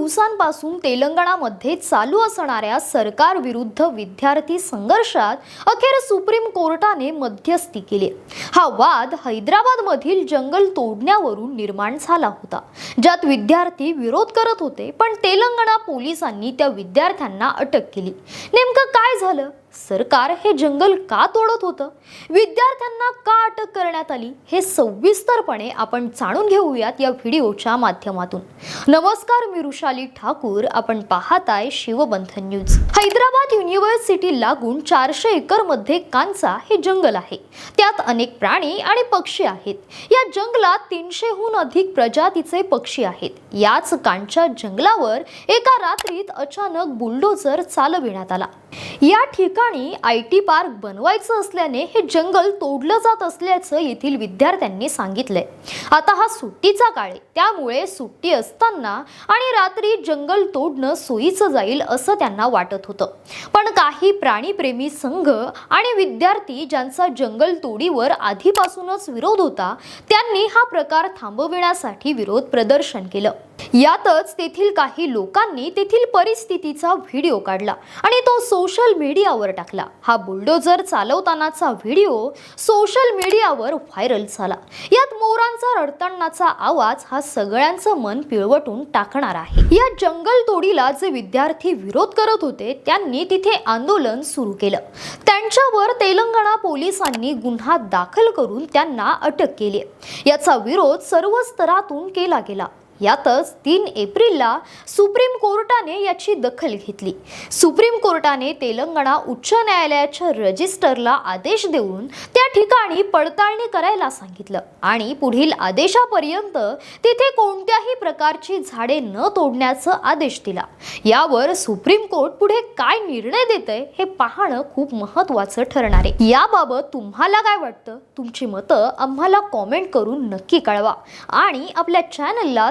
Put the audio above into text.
दिवसांपासून तेलंगणामध्ये चालू असणाऱ्या सरकार विरुद्ध विद्यार्थी संघर्षात अखेर सुप्रीम कोर्टाने मध्यस्थी केली. हा वाद हैदराबादमधील जंगल तोडण्यावरून निर्माण झाला होता. ज्यात विद्यार्थी विरोध करत होते पण तेलंगणा पोलिसांनी त्या विद्यार्थ्यांना अटक केली. नेमकं काय झालं? सरकार हे जंगल का तोडत होतं? विद्यार्थ्यांना का अटक करण्यात आली? हे सविस्तरपणे आपण जाणून घेऊयात या व्हिडिओच्या माध्यमातून. नमस्कार मी रुशाली ठाकूर. आपण पाहताय शिवबंधन न्यूज. हैदराबाद युनिव्हर्सिटी लागून चारशे एकरमध्ये कांचा हे जंगल आहे. त्यात अनेक प्राणी आणि पक्षी आहेत. या जंगलात तीनशेहून अधिक प्रजातीचे पक्षी आहेत. याच कांच्या जंगलावर एका रात्रीत अचानक बुलडोजर चालविण्यात आला. या ठिकाणी आय टी पार्क बनवायचं असल्याने हे जंगल तोडलं जात असल्याचं येथील विद्यार्थ्यांनी सांगितलंय. आता हा सुट्टीचा काळ आहे. त्यामुळे सुट्टी असताना आणि रात्री जंगल तोडणं सोयीचं जाईल असं त्यांना वाटत होतं. पण काही प्राणीप्रेमी संघ आणि विद्यार्थी ज्यांचा जंगल तोडीवर आधीपासूनच विरोध होता त्यांनी हा प्रकार थांबविण्यासाठी विरोध प्रदर्शन केलं. यातच तेथील काही लोकांनी तेथील परिस्थितीचा व्हिडिओ काढला आणि तो सोशल मीडियावर टाकला. हा बुलडोजर चालवतानाचा व्हिडिओ सोशल मीडियावर व्हायरल झाला. यात मोरांचा रडतांनाचा आवाज हा सगळ्यांचं मन पिळवटून टाकणार आहे. या जंगल तोडीला जे विद्यार्थी विरोध करत होते त्यांनी तिथे आंदोलन सुरू केलं. त्यांच्यावर तेलंगणा पोलिसांनी गुन्हा दाखल करून त्यांना अटक केली. याचा विरोध सर्व स्तरातून केला गेला. यातच तीन एप्रिलला सुप्रीम कोर्टाने याची दखल घेतली. सुप्रीम कोर्टाने तेलंगणा उच्च न्यायालयाच्या रजिस्टरला आदेश देऊन त्या ठिकाणी पडताळणी करायला सांगितलं आणि पुढील आदेशापर्यंत तिथे कोणत्याही प्रकारची झाडे न तोडण्याचा आदेश दिला. यावर सुप्रीम कोर्ट पुढे काय निर्णय देतंय हे पाहणं खूप महत्त्वाचं ठरणार आहे. याबाबत तुम्हाला काय वाटतं? तुमची मतं आम्हाला कॉमेंट करून नक्की कळवा आणि आपल्या चॅनलला